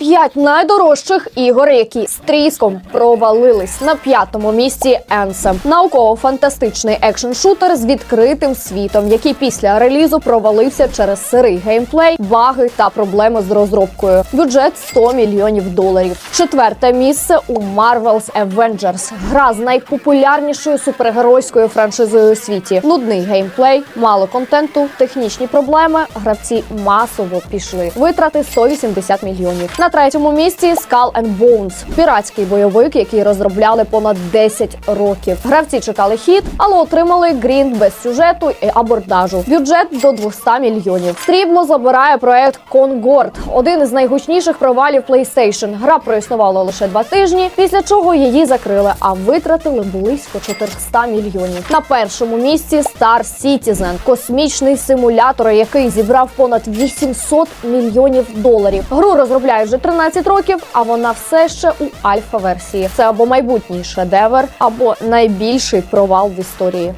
П'ять найдорожчих ігор, які з тріском провалились на п'ятому місці Anthem. Науково-фантастичний екшн-шутер з відкритим світом, який після релізу провалився через сирий геймплей, баги та проблеми з розробкою. Бюджет 100 мільйонів доларів. Четверте місце у Marvel's Avengers. Гра з найпопулярнішою супергеройською франшизою у світі. Нудний геймплей, мало контенту, технічні проблеми. Гравці масово пішли. Витрати 180 мільйонів. На третьому місці Skull and Bones – піратський бойовик, який розробляли понад 10 років. Гравці чекали хід, але отримали грінд без сюжету і абордажу. Бюджет до 200 мільйонів. Стрібло забирає проект Concord, один із найгучніших провалів PlayStation. Гра проіснувала лише два тижні, після чого її закрили, а витратили близько 400 мільйонів. На першому місці Star Citizen – космічний симулятор, який зібрав понад 800 мільйонів доларів. Гру розробляють вже 13 років, а вона все ще у альфа-версії. Це або майбутній шедевр, або найбільший провал в історії.